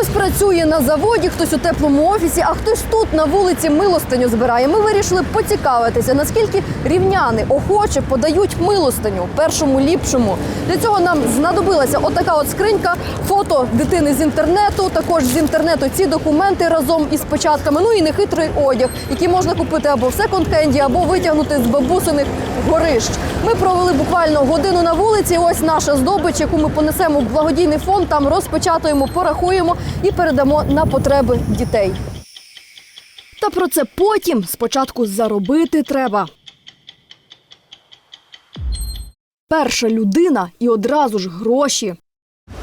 Хтось працює на заводі, хтось у теплому офісі, а хтось тут на вулиці милостиню збирає. Ми вирішили поцікавитися, наскільки рівняни охоче подають милостиню першому ліпшому. Для цього нам знадобилася отака от скринька, фото дитини з інтернету. Також з інтернету ці документи разом із печатками. Ну і нехитрий одяг, який можна купити або в секонд-хенді, або витягнути з бабусиних горищ. Ми провели буквально годину на вулиці. Ось наша здобич, яку ми понесемо в благодійний фонд. Там розпечатаємо, порахуємо і передамо на потреби дітей. Та про це потім спочатку заробити треба. Перша людина і одразу ж гроші.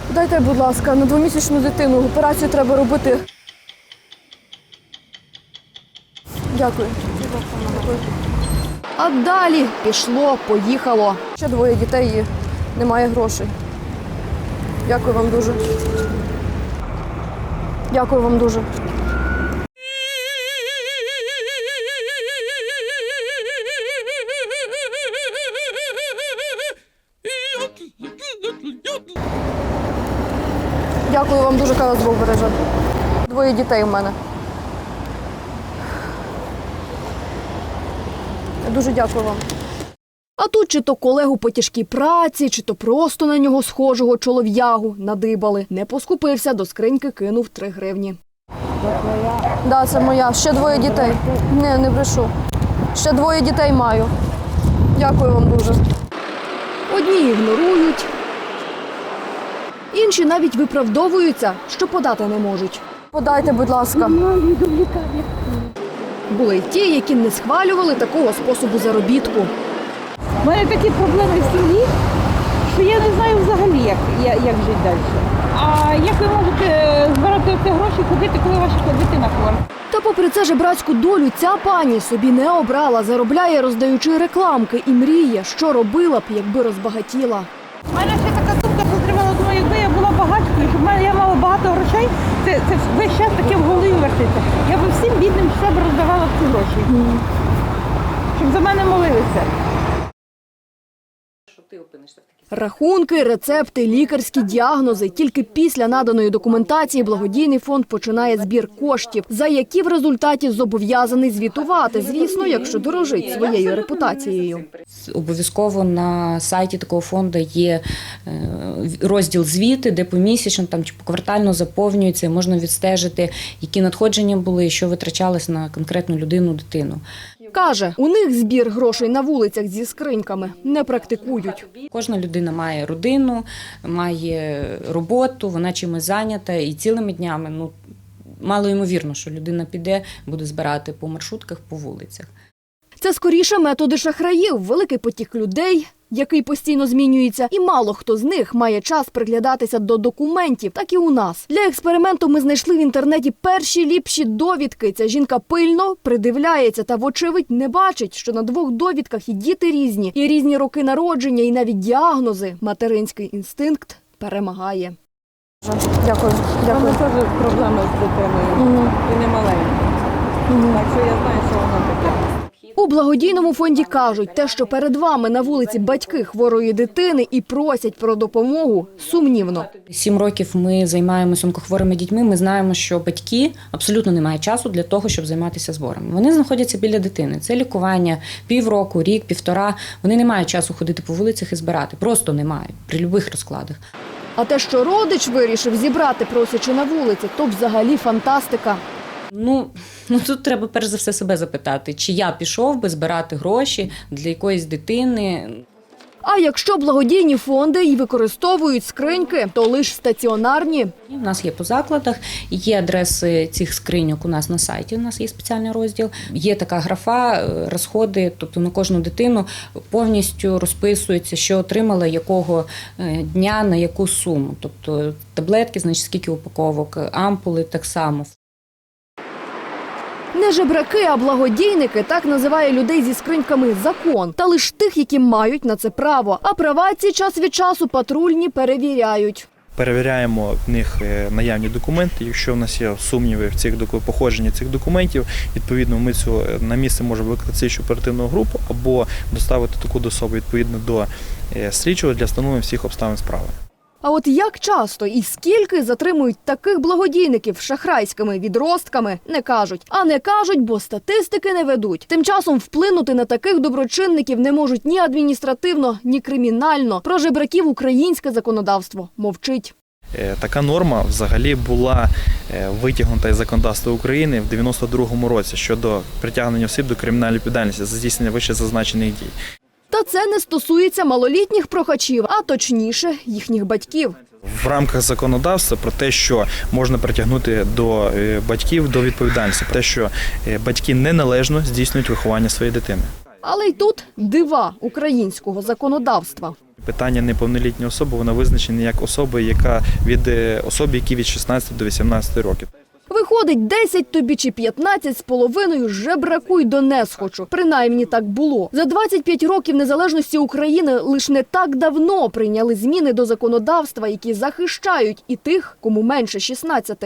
Дайте, будь ласка, на двомісячну дитину операцію треба робити. Дякую. Дякую. А далі пішло, поїхало. Ще двоє дітей і немає грошей. Дякую вам дуже. Дякую вам дуже. Дякую вам дуже, вас Бог береже. Двоє дітей у мене. Дуже дякую вам. А тут чи то колегу по тяжкій праці, чи то просто на нього схожого чолов'ягу надибали. Не поскупився, до скриньки кинув три гривні. Да, це моя. Ще двоє дітей. Не, не брешу. Ще двоє дітей маю. Дякую вам дуже. Одні ігнорують, інші навіть виправдовуються, що подати не можуть. Подайте, будь ласка. Були й ті, які не схвалювали такого способу заробітку. У мене такі проблеми в сім'ї, що я не знаю взагалі, як, я- як жити далі. А як ви можете збирати ці гроші, ходити, коли ваша дитина хвора? Та попри це жебрацьку долю ця пані собі не обрала, заробляє, роздаючи рекламки і мріє, що робила б, якби розбагатіла. У мене ще така думка созрівала, думаю, якби я була багатькою, щоб я мала багато грошей, це, це весь час таке в. Я би всім бідним ще б роздавала ці гроші. Щоб за мене молилися. Рахунки, рецепти, лікарські діагнози. Тільки після наданої документації благодійний фонд починає збір коштів, за які в результаті зобов'язаний звітувати. Звісно, якщо дорожить своєю репутацією. Обов'язково на сайті такого фонду є е, розділ звіти, де помісячно там чи поквартально заповнюється, можна відстежити, які надходження були, що витрачалось на конкретну людину, дитину. Каже, у них збір грошей на вулицях зі скриньками не практикують. Кожна людина має родину, має роботу, вона чимось зайнята і цілими днями. Ну мало ймовірно, що людина піде, буде збирати по маршрутках, по вулицях. Це скоріше методи шахраїв, великий потік людей, який постійно змінюється, і мало хто з них має час приглядатися до документів, так і у нас. Для експерименту ми знайшли в інтернеті перші ліпші довідки. Ця жінка пильно придивляється та, вочевидь, не бачить, що на двох довідках і діти різні, і різні роки народження, і навіть діагнози. Материнський інстинкт перемагає. Дякую, У мене теж проблеми з дитиною. І не маленькі. Так що я знаю. У благодійному фонді кажуть, те, що перед вами на вулиці батьки хворої дитини і просять про допомогу, сумнівно. Сім років ми займаємося онкохворими дітьми. Ми знаємо, що батьки абсолютно не мають часу для того, щоб займатися зборами. Вони знаходяться біля дитини. Це лікування півроку, рік, півтора. Вони не мають часу ходити по вулицях і збирати. Просто не мають при будь-яких розкладах. А те, що родич вирішив зібрати, просячи на вулиці, то взагалі фантастика. Ну, ну тут треба перш за все себе запитати, чи я пішов би збирати гроші для якоїсь дитини. А якщо благодійні фонди і використовують скриньки, то лише стаціонарні. У нас є по закладах, є адреси цих скриньок у нас на сайті. У нас є спеціальний розділ. Є така графа, е, розходи, тобто на кожну дитину повністю розписується, що отримала якого е, дня на яку суму. Тобто таблетки, значить скільки упаковок, ампули так само. Не жебраки, а благодійники так називає людей зі скриньками закон, та лише тих, які мають на це право. А права ці час від часу патрульні перевіряють. Перевіряємо в них е, наявні документи. Якщо в нас є сумніви в цих походженні цих документів, відповідно, ми цю е, на місце можемо викликати слідчу оперативну групу або доставити таку до особи відповідно до е, слідчого для встановлення всіх обставин справи. А от як часто і скільки затримують таких благодійників шахрайськими відростками, не кажуть. А не кажуть, бо статистики не ведуть. Тим часом вплинути на таких доброчинників не можуть ні адміністративно, ні кримінально. Про жебраків українське законодавство мовчить. Е, Така норма взагалі була е, витягнута із законодавства України в 92-му році щодо притягнення осіб до кримінальної відповідальності за здійснення вище зазначених дій. Це не стосується малолітніх прохачів, а точніше їхніх батьків. В рамках законодавства про те, що можна притягнути до е, батьків до відповідальності, про те, що е, батьки неналежно здійснюють виховання своєї дитини. Але й тут дива українського законодавства. Питання неповнолітньої особи вона визначена як особа, яка від е, особи, які від 16 до 18 років. Виходить, 10 тобі чи 15 з половиною жебраку й донес хочу. Принаймні так було. За 25 років незалежності України лише не так давно прийняли зміни до законодавства, які захищають і тих, кому менше 16.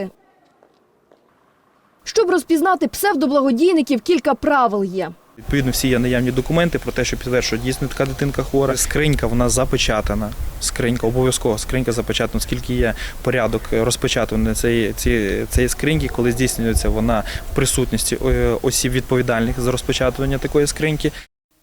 Щоб розпізнати псевдоблагодійників, кілька правил є. Відповідно, всі є наявні документи про те, що підтверджує, що дійсно така дитинка хвора. Скринька вона запечатана. Скринька обов'язково скринька запечатана, оскільки є порядок розпечатування цієї, цієї, цієї скриньки, коли здійснюється вона в присутності е, осіб відповідальних за розпечатування такої скриньки.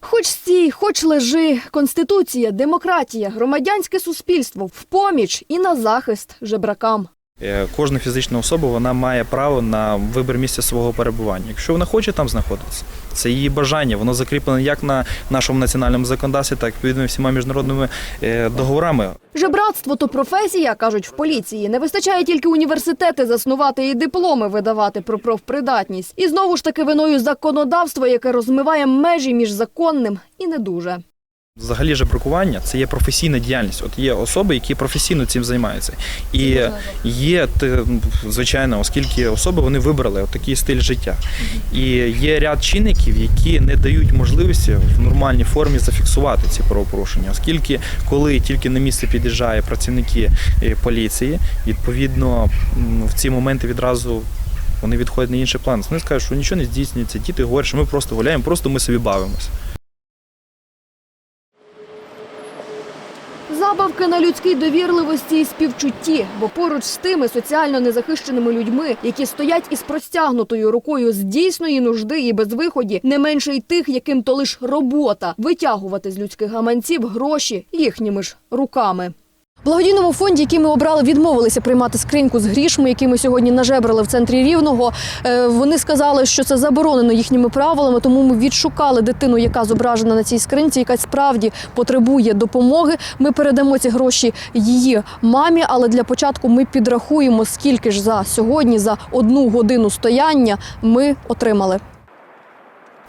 Хоч стій, хоч лежи, конституція, демократія, громадянське суспільство в поміч і на захист жебракам. Е, Кожна фізична особа вона має право на вибір місця свого перебування. Якщо вона хоче там знаходитися, це її бажання. Воно закріплене як на нашому національному законодавстві, так і всіма міжнародними е, договорами. Жебратство то професія, кажуть в поліції. Не вистачає тільки університети заснувати і дипломи видавати про профпридатність. І знову ж таки виною законодавство, яке розмиває межі між законним і не дуже. Взагалі жебракування це є професійна діяльність. От є особи, які професійно цим займаються. І є те, звичайно, оскільки особи вони вибрали такий стиль життя. І є ряд чинників, які не дають можливості в нормальній формі зафіксувати ці правопорушення, оскільки коли тільки на місце під'їжджає працівники е, поліції, відповідно в ці моменти відразу. Вони відходять на інший план. Вони скажуть, що нічого не здійснюється. Діти говорять, що ми просто гуляємо, просто ми собі бавимося. Забавки на людській довірливості і співчутті, бо поруч з тими соціально незахищеними людьми, які стоять із простягнутою рукою з дійсної нужди і безвиході, не менше й тих, яким то лиш робота витягувати з людських гаманців гроші їхніми ж руками. Благодійному фонді, який ми обрали, відмовилися приймати скриньку з грішми, які ми сьогодні нажебрали в центрі рівного. Е, Вони сказали, що це заборонено їхніми правилами, тому ми відшукали дитину, яка зображена на цій скринці, яка справді потребує допомоги. Ми передамо ці гроші її мамі, але для початку ми підрахуємо, скільки ж за сьогодні, за одну годину стояння ми отримали.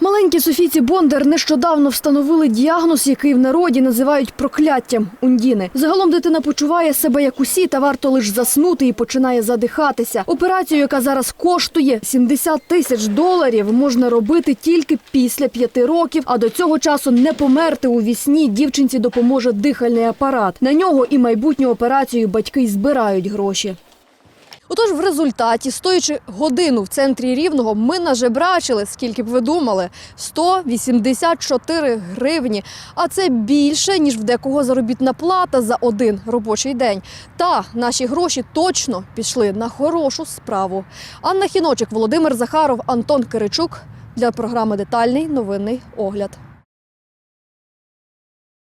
Маленькій Софійці Бондар нещодавно встановили діагноз, який в народі називають прокляттям Ундіни. Загалом дитина почуває себе як усі, та варто лише заснути і починає задихатися. Операцію, яка зараз коштує 70 тисяч доларів, можна робити тільки після п'яти років. А до цього часу не померти у вісні дівчинці допоможе дихальний апарат. На нього і майбутню операцію батьки збирають гроші. Отож, в результаті, стоячи годину в центрі рівного, ми нажебрачили, скільки б ви думали, 184 гривні. А це більше, ніж в декого заробітна плата за один робочий день. Та наші гроші точно пішли на хорошу справу. Анна Хіночик, Володимир Захаров, Антон Киричук для програми Детальний новинний огляд.